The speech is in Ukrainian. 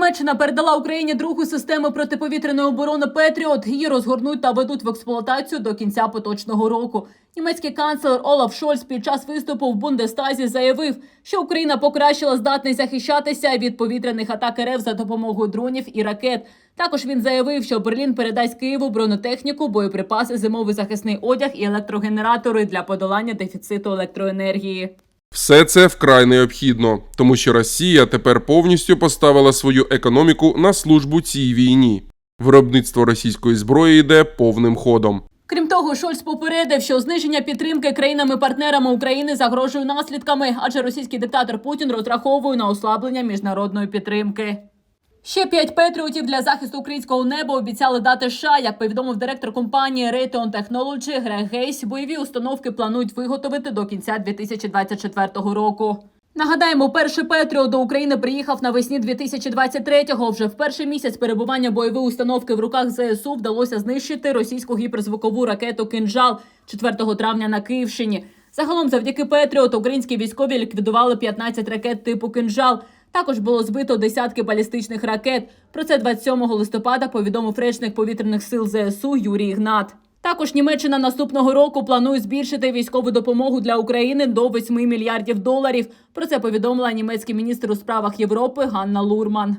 Німеччина передала Україні другу систему протиповітряної оборони Петріот. Її розгорнуть та ведуть в експлуатацію до кінця поточного року. Німецький канцлер Олаф Шольц під час виступу в Бундестазі заявив, що Україна покращила здатність захищатися від повітряних атак РФ за допомогою дронів і ракет. Також він заявив, що Берлін передасть Києву бронетехніку, боєприпаси, зимовий захисний одяг і електрогенератори для подолання дефіциту електроенергії. Все це вкрай необхідно, тому що Росія тепер повністю поставила свою економіку на службу цій війні. Виробництво російської зброї йде повним ходом. Крім того, Шольц попередив, що зниження підтримки країнами-партнерами України загрожує наслідками, адже російський диктатор Путін розраховує на ослаблення міжнародної підтримки. Ще п'ять патріотів для захисту українського неба обіцяли дати США. Як повідомив директор компанії Raytheon Technology Грег Гейс, бойові установки планують виготовити до кінця 2024 року. Нагадаємо, перший Петріот до України приїхав навесні 2023-го. Вже в перший місяць перебування бойової установки в руках ЗСУ вдалося знищити російську гіперзвукову ракету «Кинжал» 4 травня на Київщині. Загалом, завдяки Петріот, українські військові ліквідували 15 ракет типу «Кинжал». Також було збито десятки балістичних ракет. Про це 27 листопада повідомив речник повітряних сил ЗСУ Юрій Ігнат. Також Німеччина наступного року планує збільшити військову допомогу для України до 8 мільярдів доларів. Про це повідомила німецький міністр у справах Європи Ганна Лурман.